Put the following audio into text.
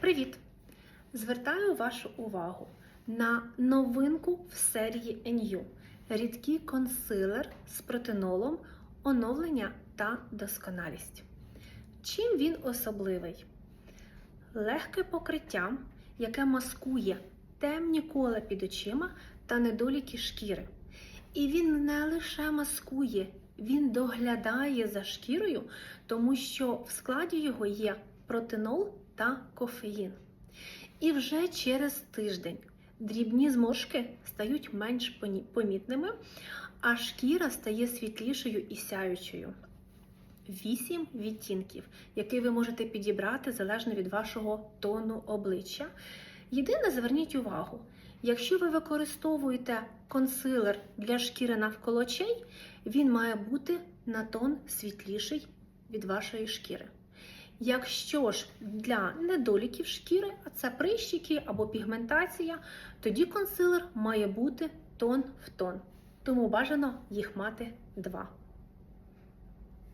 Привіт! Звертаю вашу увагу на новинку в серії NU рідкий консилер з протинолом, оновлення та досконалість. Чим він особливий? Легке покриття, яке маскує темні кола під очима та недоліки шкіри. І він не лише маскує, він доглядає за шкірою, тому що в складі його є протинол та кофеїн. І вже через тиждень дрібні зморшки стають менш помітними, а шкіра стає світлішою і сяючою. Вісім відтінків, які ви можете підібрати залежно від вашого тону обличчя. Єдине, зверніть увагу, якщо ви використовуєте консилер для шкіри навколо очей, він має бути на тон світліший від вашої шкіри. Якщо ж для недоліків шкіри, а це прищики або пігментація, тоді консилер має бути тон в тон. Тому бажано їх мати два.